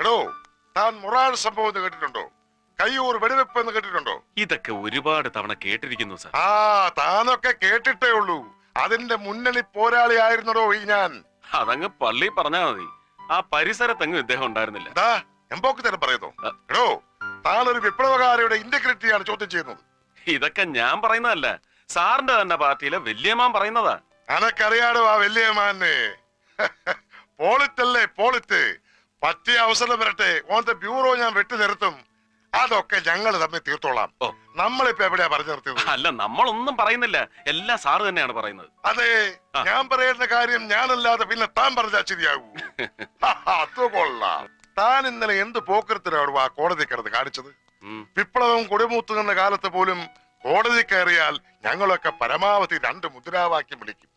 എടോ താൻ മൊറാൾ സംഭവം എന്ന് കേട്ടിട്ടുണ്ടോ? കയ്യൂർ വെടിവെപ്പ് എന്ന് കേട്ടിട്ടുണ്ടോ? ഇതൊക്കെ ഒരുപാട് തവണ കേട്ടിരിക്കുന്നു സർ. ആ താനൊക്കെ കേട്ടിട്ടേ ഉള്ളൂ. അതിന്റെ മുന്നണി പോരാളിയായിരുന്നടോ ഈ ഞാൻ. അതങ്ങ് പള്ളി പറഞ്ഞാ മതി. ആ പരിസരത്തങ്ങ് ഇദ്ദേഹം ഉണ്ടായിരുന്നില്ല. ദാ എമ്പോക്ക് തന്നെ പറയുന്നു. എടോ താനൊരു വിപ്ലവകാരിയുടെ ഇന്റഗ്രിറ്റിയാണ് ചോദ്യം ചെയ്യുന്നത്. ഇതൊക്കെ ഞാൻ പറയുന്നതല്ല. സാറിന്റെ തന്നെ പാർട്ടിയിലെ വല്യമാൻ പറയുന്നതാ. അനക്കറിയാടോ ആ വലിയമാനെ. പോളിത്തല്ലേ പോളിറ്റ്. പറ്റിയ അവസരം വരട്ടെ. ഓന്റെ ബ്യൂറോ ഞാൻ വെട്ടി നിർത്തും. അതൊക്കെ ഞങ്ങൾ തമ്മിൽ തീർത്തോളാം. നമ്മളിപ്പോ എവിടെയാ പറഞ്ഞു നിർത്തിയത്? അല്ല നമ്മളൊന്നും പറയുന്നില്ല. എല്ലാം സാറ് തന്നെയാണ് പറയുന്നത്. അതെ ഞാൻ പറയുന്ന കാര്യം ഞാനല്ലാതെ പിന്നെ താൻ പറഞ്ഞാൽ ശരിയാകൂ അത് കൊള്ളാം. താൻ ഇന്നലെ എന്ത് പോക്കരത്തിലാണ് ആ കോടതി കിടന്ന് കാണിച്ചത്? വിപ്ലവം കൊടിമൂത്തുന്ന കാലത്ത് പോലും കോടതി കയറിയാൽ ഞങ്ങളൊക്കെ പരമാവധി രണ്ട് മുദ്രാവാക്യം വിളിക്കും.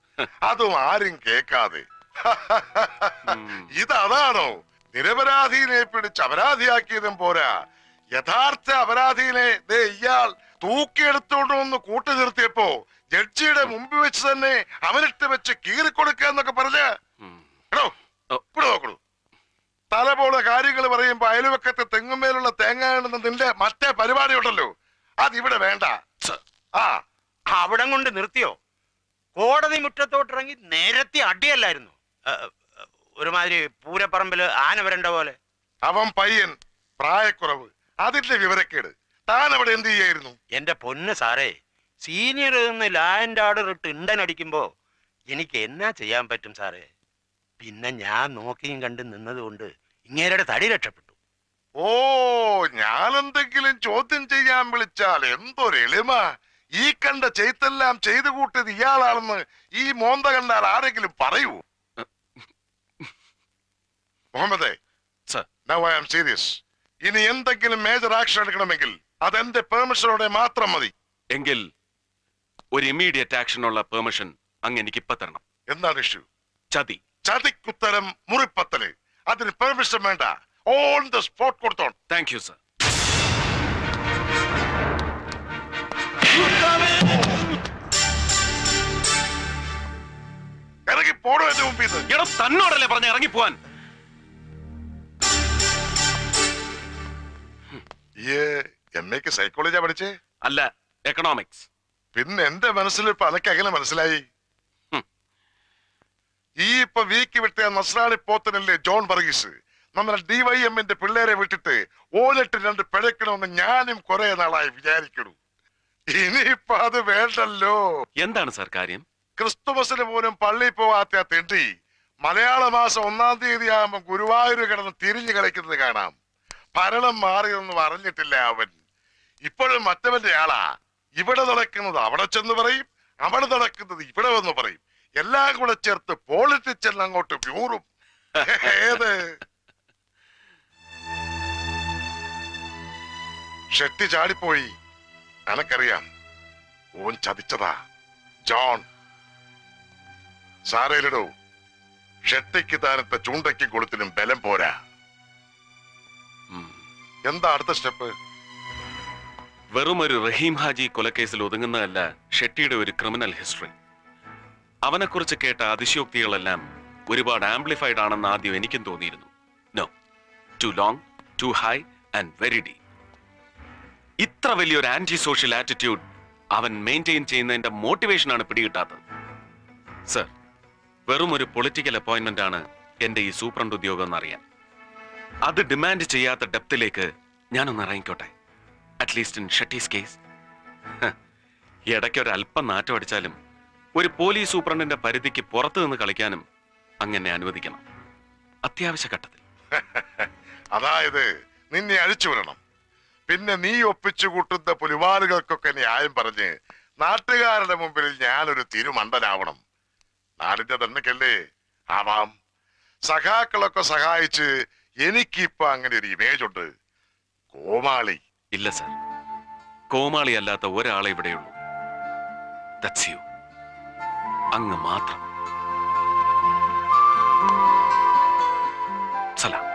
അതും ആരും കേൾക്കാതെ. ഇതതാണോ? നിരപരാധിനെ പിടിച്ച് അപരാധിയാക്കിയതും പോരാ. യഥാർത്ഥ അപരാധിനെ ദേ ഇയാൾ തൂക്കിയെടുത്തോണ്ട് വന്ന് കൂട്ടി നിർത്തിയപ്പോ ജഡ്ജിയുടെ മുമ്പിൽ വെച്ച് തന്നെ അവനിട്ട് വെച്ച് കീറിക്കൊടുക്കുക എന്നൊക്കെ പറഞ്ഞ. എടോ ഓ. ഇവിടെ നോക്കണു. തല പോലെ കാര്യങ്ങൾ പറയുമ്പോ അയൽവക്കത്തെ തെങ്ങുമേലുള്ള തേങ്ങ നിന്റെ മറ്റേ പരിപാടി ഉണ്ടല്ലോ. അതിവിടെ വേണ്ട. ആ. അവിടം കൊണ്ട് നിർത്തിയോ? കോടതി മുറ്റത്തോട്ടിറങ്ങി നേരത്തെ അടിയല്ലായിരുന്നു. ഒരുമാതിരി പൂരപ്പറമ്പിൽ ആന വരണ്ട പോലെ. അവൻ പയ്യൻ പ്രായക്കുറവ് അതിന്റെ വിവരക്കേട്. താൻ അവിടെ എന്ത് ചെയ്യായിരുന്നു? എന്റെ പൊന്ന് സാറേ സീനിയർ നിന്ന് ലാൻഡ് ആർഡർ ഇട്ട് ഇണ്ടൻ അടിക്കുമ്പോ എനിക്ക് എന്നാ ചെയ്യാൻ പറ്റും സാറേ? പിന്നെ ഞാൻ നോക്കിയും കണ്ട് നിന്നതുകൊണ്ട് ഇങ്ങേരുടെ തടി രക്ഷപ്പെട്ടു. ഓ ഞാൻ എന്തെങ്കിലും ചോദ്യം ചെയ്യാൻ വിളിച്ചാൽ എന്തൊരു എളിമ. ഈ കണ്ട ചെയ്തെല്ലാം ചെയ്തു കൂട്ടിയത് ഇയാളാണെന്ന് ഈ മോന്ത കണ്ടാൽ ആരെങ്കിലും പറയൂ. മുഹമ്മദേ sir. Now I am serious ഇനി എന്തെങ്കിലും മേജർ ആക്ഷൻ എടുക്കണമെങ്കിൽ അതെന്റെ പെർമിഷനോടെ മാത്രം മതി. എങ്കിൽ ഒരു ഇമ്മീഡിയറ്റ് ആക്ഷനുള്ള പെർമിഷൻ അങ്ങ് എനിക്ക് ഇപ്പൊ തരണം. എന്താണ് ഇഷ്യൂ ചതി. ചതിക്കുത്തരം മുറിപ്പത്തൽ. അതിന് പെർമിഷൻ വേണ്ട. ഓൺ ദ സ്പോട്ട് കൊടുത്തോ താങ്ക് യു സർ ഇറങ്ങി പോടോ എന്റെ മുമ്പിൽ നിന്ന് എടോ തന്നോടല്ലേ പറഞ്ഞ ഇറങ്ങിപ്പോവാൻ? ഈ എം എക്ക് സൈക്കോളജിയാ പഠിച്ചേ? അല്ല എക്കണോമിക്സ് പിന്നെ എന്റെ മനസ്സിൽ ഇപ്പൊ അതൊക്കെ എങ്ങനെ മനസ്സിലായി? ഈ ഇപ്പൊ വീക്ക് വിട്ട നസ്രാണി പോത്തനല്ലേ ജോൺ വർഗീസ്? നമ്മുടെ ഡിവൈഎമ്മിന്റെ പിള്ളേരെ വിട്ടിട്ട് ഓലിട്ട് രണ്ട് പിഴക്കണമെന്ന് ഞാനും കുറെ നാളായി വിചാരിക്കണു ഇനിയിപ്പൊ അത് വേണ്ടല്ലോ. എന്താണ് സർ കാര്യം? ക്രിസ്തുമസിന് പോലും പള്ളിയിൽ പോവാത്ത തെണ്ടി മലയാള മാസം ഒന്നാം തീയതി ആകുമ്പോ ഗുരുവായൂർ കിടന്ന് തിരിഞ്ഞു കളിക്കുന്നത് കാണാം. ഭരണം മാറിയൊന്നും പറഞ്ഞിട്ടില്ല അവൻ. ഇപ്പോഴും മറ്റവന്റെ ആളാ. ഇവിടെ നടക്കുന്നത് അവിടെ ചെന്ന് പറയും അവിടെ നടക്കുന്നത് ഇവിടെ വന്ന് പറയും. എല്ലാം കൂടെ ചേർത്ത് പോളിറ്റിക്സ് എല്ലാം അങ്ങോട്ട് വ്യൂറും ഏത്? ഷെട്ടി ചാടിപ്പോയി. അനക്കറിയാം ഓൻ ചതിച്ചതാ. ജോൺ സാരയിലിടൂ. ഷെട്ടിക്ക് താനത്തെ ചൂണ്ടയ്ക്കും കൊളുത്തിനും ബലം പോരാ. എന്താ അടുത്ത സ്റ്റെപ്പ്? വെറും ഒരു റഹീം ഹാജി കൊലക്കേസിൽ ഒതുങ്ങുന്നതല്ല ഷെട്ടിയുടെ ഒരു ക്രിമിനൽ ഹിസ്റ്ററി. അവനെക്കുറിച്ച് കേട്ട അതിശയോക്തികളെല്ലാം ഒരുപാട് ആംപ്ലിഫൈഡ് ആണെന്ന് ആദ്യം എനിക്കും തോന്നിയിരുന്നു. No too long too high and very D ഇത്ര വലിയൊരു ആന്റി സോഷ്യൽ ആറ്റിറ്റ്യൂഡ് അവൻ മെയിന്റെയിൻ ചെയ്യുന്നതിന്റെ മോട്ടിവേഷനാണ് പിടികിട്ടാത്തത്. സർ വെറും ഒരു പൊളിറ്റിക്കൽ അപ്പോയിന്റ്മെന്റ് ആണ് എന്റെ ഈ സൂപ്രണ്ട് ഉദ്യോഗം എന്നറിയാൻ. അത് ഡിമാൻഡ് ചെയ്യാത്ത ഡെപ്തിലേക്ക് ഞാനൊന്ന് ഇറങ്ങിക്കോട്ടെ. അറ്റ്ലീസ്റ്റ് ഇൻ ഷട്ടീസ് കേസ് ഇടയ്ക്ക് ഒരു അല്പം നാറ്റം അടിച്ചാലും ഒരു പോലീസ് സൂപ്രണ്ടിന്റെ പരിധിക്ക് പുറത്തു നിന്ന് കളിക്കാനും അങ്ങനെ അനുവദിക്കണം. അത്യാവശ്യ ഘട്ടത്തിൽ. അതായത് നിന്നെ അഴിച്ചു വരണം പിന്നെ നീ ഒപ്പിച്ചു കൂട്ടുന്ന പുലിവാലുകൾക്കൊക്കെ ന്യായം പറഞ്ഞ് നാട്ടുകാരുടെ മുമ്പിൽ ഞാനൊരു തിരുമണ്ടനാവണം. നാടിന്റെ തന്നെക്കല്ലേ ആവാം. സഖാക്കളൊക്കെ സഹായിച്ച് എനിക്കിപ്പോ അങ്ങനെ ഒരു ഇമേജ് ഉണ്ട്. കോമാളി. ഇല്ല സർ കോമാളി അല്ലാത്ത ഒരാളെ ഇവിടെയുള്ളൂ ദാറ്റ്സ് യു അങ്ങ് മാത്രം. സലാം.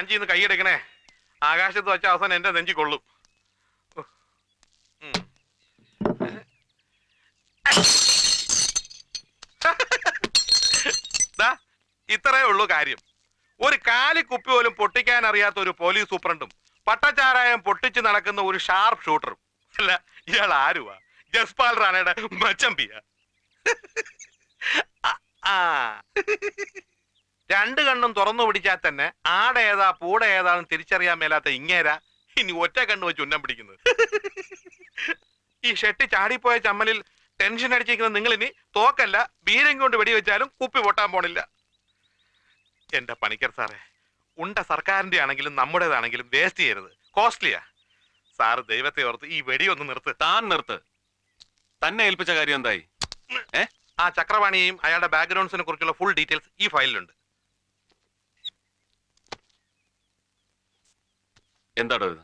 സാറേ കാഞ്ചിന്ന് കൈയെടുക്കണേ. ആകാശത്ത് വെച്ച അവസാനം എന്റെ നെഞ്ചി കൊള്ളും. ഇത്രയേ ഉള്ളൂ കാര്യം. ഒരു കാലി കുപ്പി പോലും പൊട്ടിക്കാൻ അറിയാത്ത ഒരു പോലീസ് സൂപ്രണ്ടും പട്ടച്ചാരായം പൊട്ടിച്ച് നടക്കുന്ന ഒരു ഷാർപ്പ് ഷൂട്ടറും അല്ല ഇയാൾ ആരുവാ? ജസ്പാൽ റാണയുടെ മച്ചമ്പിയ. ആ. രണ്ട് കണ്ണും തുറന്നു പിടിച്ചാൽ തന്നെ ആട ഏതാ പൂട ഏതാന്ന് തിരിച്ചറിയാൻ മേലാത്ത ഇങ്ങേര ഇനി ഒറ്റ കണ്ണു വെച്ച് ഉന്നം പിടിക്കുന്നത്. ഈ ഷെട്ടി ചാടിപ്പോയ ചമ്മലിൽ ടെൻഷൻ അടിച്ചിരിക്കുന്ന നിങ്ങൾ ഇനി തോക്കല്ല ബീരം കൊണ്ട് വെടിവെച്ചാലും കുപ്പി പൊട്ടാൻ പോണില്ല. എന്റെ പണിക്കർ സാറേ ഉണ്ട സർക്കാരിന്റെ ആണെങ്കിലും നമ്മുടേതാണെങ്കിലും വേസ്റ്റ് ചെയ്യരുത്. കോസ്റ്റ്ലിയാ സാറ് ദൈവത്തെ ഓർത്ത് ഈ വെടി ഒന്ന് നിർത്ത്. താൻ നിർത്ത്. തന്നെ ഏൽപ്പിച്ച കാര്യം എന്തായി? ഏ ആ ചക്രവാണിയെയും അയാളുടെ ബാക്ക്ഗ്രൗണ്ട്സിനെ കുറിച്ചുള്ള ഫുൾ ഡീറ്റെയിൽസ് ഈ ഫയലിലുണ്ട് എന്താടോ ഇത്?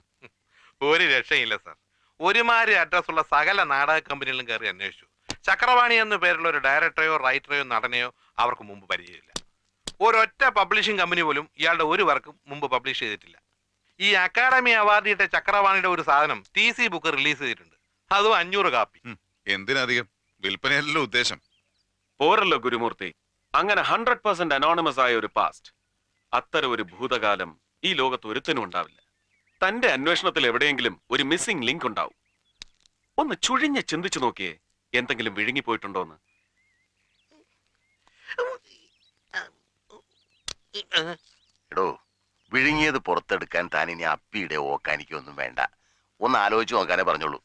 ഒരു രക്ഷയില്ല സാർ ഒരുമാതിരി അഡ്രസ് ഉള്ള സകല നാടക കമ്പനികളിലും കയറി അന്വേഷിച്ചു. ചക്രവാണി എന്ന പേരുള്ള ഒരു ഡയറക്ടറെയോ റൈറ്ററെയോ നടനെയോ അവർക്ക് മുമ്പ് പരിചയമില്ല. ഒരൊറ്റ പബ്ലിഷിംഗ് കമ്പനി പോലും ഇയാളുടെ ഒരു വർക്കും മുമ്പ് പബ്ലിഷ് ചെയ്തിട്ടില്ല. ഈ അക്കാഡമി അവാർഡ് കിട്ടിയ ചക്രവാണിയുടെ ഒരു സാധനം ടി സി ബുക്ക് റിലീസ് ചെയ്തിട്ടുണ്ട്. അതും അഞ്ഞൂറ് കാപ്പി എന്തിനധികം? വിൽപ്പനയല്ലോ ഉദ്ദേശം. പോരല്ലോ ഗുരുമൂർത്തി. അങ്ങനെ ഹൺഡ്രഡ് പെർസെന്റ് അനോണിമസ് ആയ ഒരു പാസ്റ്റ് അത്തരം ഒരു ഭൂതകാലം ഈ ലോകത്ത് ഒരുത്തനും ഉണ്ടാവില്ല. തന്റെ അന്വേഷണത്തിൽ എവിടെയെങ്കിലും ഒരു മിസ്സിംഗ് ലിങ്ക് ഉണ്ടാവും. ഒന്ന് ചുഴിഞ്ഞ് ചിന്തിച്ചു നോക്കിയേ എന്തെങ്കിലും വിഴുങ്ങിപ്പോയിട്ടുണ്ടോ എന്ന് എടോ വിഴുങ്ങിയത് പുറത്തെടുക്കാൻ താൻ ഇനി അപ്പിയുടെ ഓക്കാനിക്കൊന്നും വേണ്ട. ഒന്ന് ആലോചിച്ച് നോക്കാനേ പറഞ്ഞോളൂ.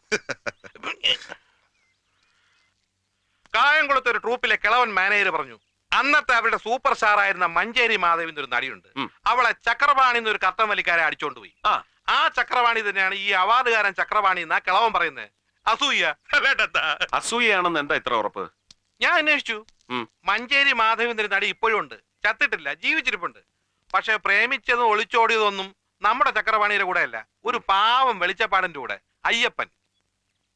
കായംകുളത്ത് ഒരു ട്രൂപ്പിലെ കിളവൻ മാനേജർ പറഞ്ഞു അന്നത്തെ അവരുടെ സൂപ്പർ സ്റ്റാർ ആയിരുന്ന മഞ്ചേരി മാധവിന്റെ ഒരു നടിയുണ്ട് അവളെ ചക്രപാണിന്ന് ഒരു കത്തം വലിക്കാരെ അടിച്ചോണ്ട് പോയി. ആ. ആ ചക്രവാണി തന്നെയാണ് ഈ അവാർഡുകാരൻ ചക്രവാണി എന്നാ കിളവൻ പറയുന്നത് അസൂയ. അസൂയാണെന്ന് അസൂയയാണെന്ന് എന്താ ഇത്ര ഉറപ്പ്? ഞാൻ അന്വേഷിച്ചു. ഉം. മഞ്ചേരി മാധവിന്റെ നടി ഇപ്പോഴും ഉണ്ട്. ചത്തിട്ടില്ല ജീവിച്ചിരിപ്പുണ്ട്. പക്ഷെ പ്രേമിച്ചതും ഒളിച്ചോടിയതൊന്നും നമ്മുടെ ചക്രവാണിയുടെ കൂടെ അല്ല ഒരു പാവം വെളിച്ചപ്പാടിന്റെ കൂടെ അയ്യപ്പൻ.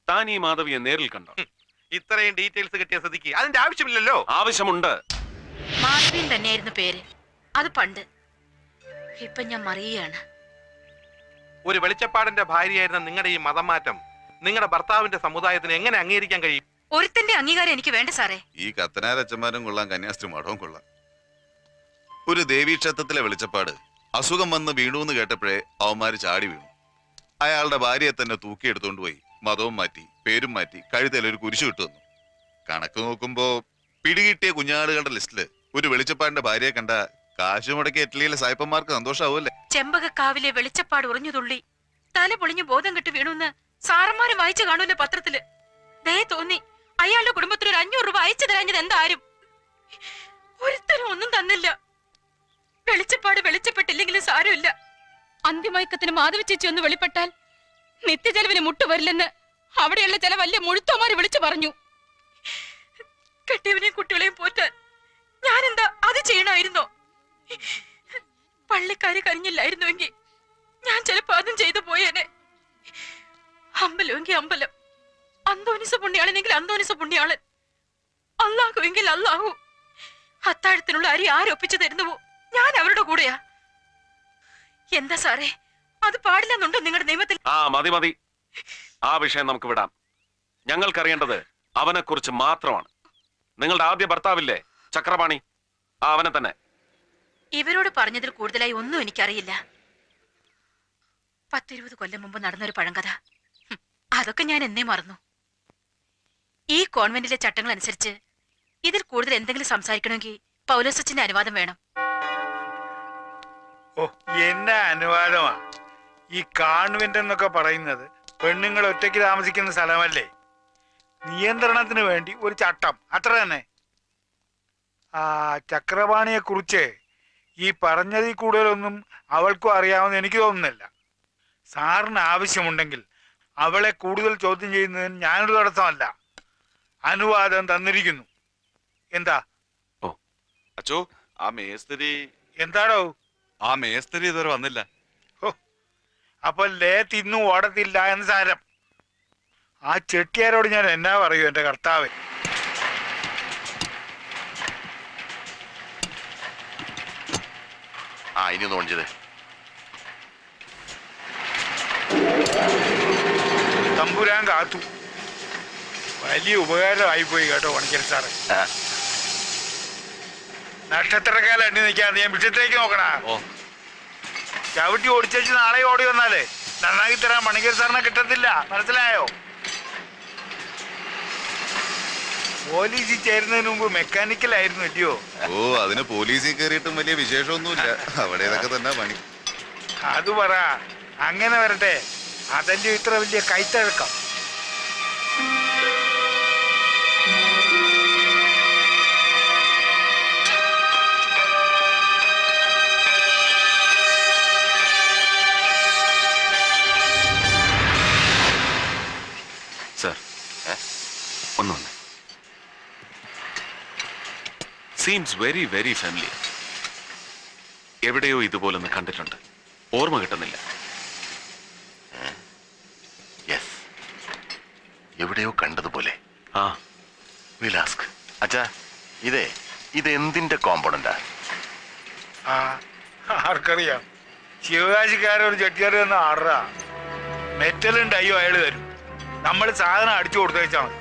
താൻ ഈ മാധവിയെ നേരിൽ കണ്ടോ? ഇത്രയും ഡീറ്റെയിൽസ് കിട്ടിയ സ്ഥിതിക്ക് അതിന്റെ ആവശ്യമില്ലല്ലോ. ആവശ്യമുണ്ട്. മാധവിൻ തന്നെയായിരുന്നു പേര്. അത് പണ്ട്. ഇപ്പൊ ഞാൻ മറിയാണ് ഒരു വെളിച്ചപ്പാടിന്റെ ഭാര്യയായിരുന്ന നിങ്ങളുടെ ഈ മതം മാറ്റം നിങ്ങളുടെ ഭർത്താവിന്റെ സമുദായത്തിന് എങ്ങനെ അംഗീകരിക്കാൻ കഴിയും? ഒരുത്തന്റെ അംഗീകാരം എനിക്ക് വേണ്ട സാറേ. ഈ കത്തനാരച്ചന്മാരും കൊള്ളാം കന്യാസ്ത്രീ മഠവും കൊള്ളാം. ഒരു ദേവീക്ഷേത്രത്തിലെ വെളിച്ചപ്പാട് അസുഖം വന്ന് വീണു എന്ന് കേട്ടപ്പോഴേ അവന്മാര് ചാടി വീണു. അയാളുടെ ഭാര്യയെ തന്നെ തൂക്കിയെടുത്തോണ്ട് പോയി മതവും മാറ്റി പേരും മാറ്റി കഴുത്തിൽ ഒരു കുരിശു ഇട്ടു വന്നു. കണക്ക് നോക്കുമ്പോ പിടികിട്ടിയ കുഞ്ഞാടുകളുടെ ലിസ്റ്റിൽ ഒരു വെളിച്ചപ്പാടിന്റെ ഭാര്യയെ കണ്ട കാശ് മുടക്കി ഇറ്റലിയിലെ സായിപ്പന്മാർക്ക് സന്തോഷാവൂല്ലേ? ചെമ്പകക്കാവിലെ വെളിച്ചപ്പാട് ഉറഞ്ഞു തുള്ളി. തല പൊളിഞ്ഞ് ബോധം കെട്ട് വീണുന്ന് സാറന്മാര് വായിച്ചു കാണൂല്ലോ പത്രത്തിൽ? ദേ തോന്നി അയാളുടെ കുടുംബത്തിന് ഒരു അഞ്ഞൂറ് രൂപ അയച്ചു തരാഞ്ഞത് എന്താരും? ഒരുത്തരും ഒന്നും തന്നില്ല. വെളിച്ചപ്പാട് വെളിച്ചപ്പെട്ടില്ലെങ്കിലും സാരമില്ല. അന്തിമയക്കത്തിന് മാധവ ചേച്ചി ഒന്ന് വെളിപ്പെട്ടാൽ നിത്യചെലവിന് മുട്ടുവരില്ലെന്ന് അവിടെയുള്ള ചില വലിയ മുഴുത്തോമാര് വിളിച്ചു പറഞ്ഞു. കെട്ടിയവനെയും കുട്ടികളെയും പോറ്റാൻ ഞാനെന്താ അത് ചെയ്യണമായിരുന്നോ? പള്ളിക്കാര് കരിഞ്ഞില്ലായിരുന്നുവെങ്കിൽ ഞാൻ ചിലപ്പോ അതും ചെയ്തു പോയേനെ. അമ്പലമെങ്കിൽ അമ്പലം അന്തോനിസ പുണ്യാളനെങ്കിൽ അന്തോനിസ പുണ്യാളൻ അല്ലാഹു എങ്കിൽ അല്ലാഹു അത്താഴത്തിനുള്ള അരി ആരൊപ്പിച്ചു തരുന്നുവോ? ഞാൻ അവരുടെ കൂടെയാ. എന്താ സാറേ അത് പാടില്ലെന്നുണ്ടോ നിങ്ങളുടെ നിയമത്തിൽ? ആ മതി മതി. ആ വിഷയം നമുക്ക് വിടാം. ഞങ്ങൾക്കറിയേണ്ടത് അവനെ കുറിച്ച് മാത്രമാണ്. നിങ്ങളുടെ ആദ്യ ഭർത്താവില്ലേ? ചക്രപാണി. ആ അവനെ തന്നെ. ഇവരോട് പറഞ്ഞതിൽ കൂടുതലായി ഒന്നും എനിക്കറിയില്ല. പത്തിരുപത് കൊല്ലം മുമ്പ് നടന്നൊരു പഴങ്കഥ. അതൊക്കെ ഞാൻ എന്നേ മറന്നു. ഈ കോൺവെന്റിലെ ചട്ടങ്ങൾ അനുസരിച്ച് ഇതിൽ കൂടുതൽ എന്തെങ്കിലും സംസാരിക്കണമെങ്കിൽ പൗലോസച്ചിന്റെ അനുവാദം വേണം. ഓ എന്നാ അനുവാദമാ. ഈ കാൺവെന്റ് എന്നൊക്കെ പറയുന്നത് പെണ്ണുങ്ങൾ ഒറ്റയ്ക്ക് താമസിക്കുന്ന സ്ഥലമല്ലേ? നിയന്ത്രണത്തിന് വേണ്ടി ഒരു ചട്ടം. അത്ര തന്നെ. ആ ചക്രപാണിയെ കുറിച്ച് ഈ പറഞ്ഞതിൽ കൂടുതലൊന്നും അവൾക്കും അറിയാമെന്ന് എനിക്ക് തോന്നുന്നില്ല. സാറിന് ആവശ്യമുണ്ടെങ്കിൽ അവളെ കൂടുതൽ ചോദ്യം ചെയ്യുന്നതിന് ഞാനൊരു തടസ്സമല്ല. അനുവാദം തന്നിരിക്കുന്നു. എന്താ? ഓ അച്ചോ ആ മേസ്തിരി എന്താടോ? ആ മേസ്തിരി ഇതുവരെ വന്നില്ല. അപ്പൊ ലേ തിന്നു ഓടത്തില്ല എന്ന് സാരം. ആ ചെട്ടിയാരോട് ഞാൻ എന്നാ പറയൂ എന്റെ കർത്താവ്? ആ ഇനി ഒന്ന് ഓൺ തമ്പുരാൻ കാത്തു. വലിയ ഉപകാരമായിപ്പോയി കേട്ടോ ഓണിക്കൽ സാറ്. നക്ഷത്രക്കാല എണ്ണി നിൽക്കാതെ ഞാൻ വിഷയത്തേക്ക് ഓ. ചവിട്ടി ഓടിച്ചു നാളെ ഓടി വന്നാലേ നന്നാക്കി തരാൻ മണിക്കൽ സാറിനെ കിട്ടത്തില്ല. മനസ്സിലായോ? പോലീസിൽ ചേരുന്നതിന് മുമ്പ് മെക്കാനിക്കലായിരുന്നു അല്ലയോ ഓ അതിന് പോലീസിൽ കയറിയിട്ടും വലിയ വിശേഷമൊന്നുമില്ല. അവിടെ ഇതൊക്കെ തന്നെ പണി. അത് പറ. അങ്ങനെ വരട്ടെ. അതല്ലേ ഇത്ര വലിയ കൈത്തഴക്കം? സീംസ് വെരി വെരി ഫാമിലി എവിടെയോ ഇതുപോലൊന്ന് കണ്ടിട്ടുണ്ട്. ഓർമ്മ കിട്ടുന്നില്ല. യെസ് എവിടെയോ കണ്ടതുപോലെ. ആ. വിലാസ്ക് അച്ഛാ ഇതേ ഇത് എന്തിന്റെ കോമ്പൗണ്ടാ ആ ആർക്കറിയാം. ശിവകാശിക്കാരൊരു ചെട്ടിയാർ തന്ന ആറരാ മെറ്റലും ഡയ്യോ അയാൾ തരും. നമ്മൾ സാധനം അടിച്ചു കൊടുത്തേച്ചാൽ മതി.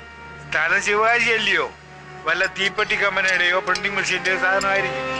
സ്ഥലം ശിവകാശി അല്ലയോ വല്ല തീപ്പെട്ടി കമ്പനിയുടെയോ പ്രിന്റിംഗ് മെഷീന്റെയോ സാധനമായിരിക്കും.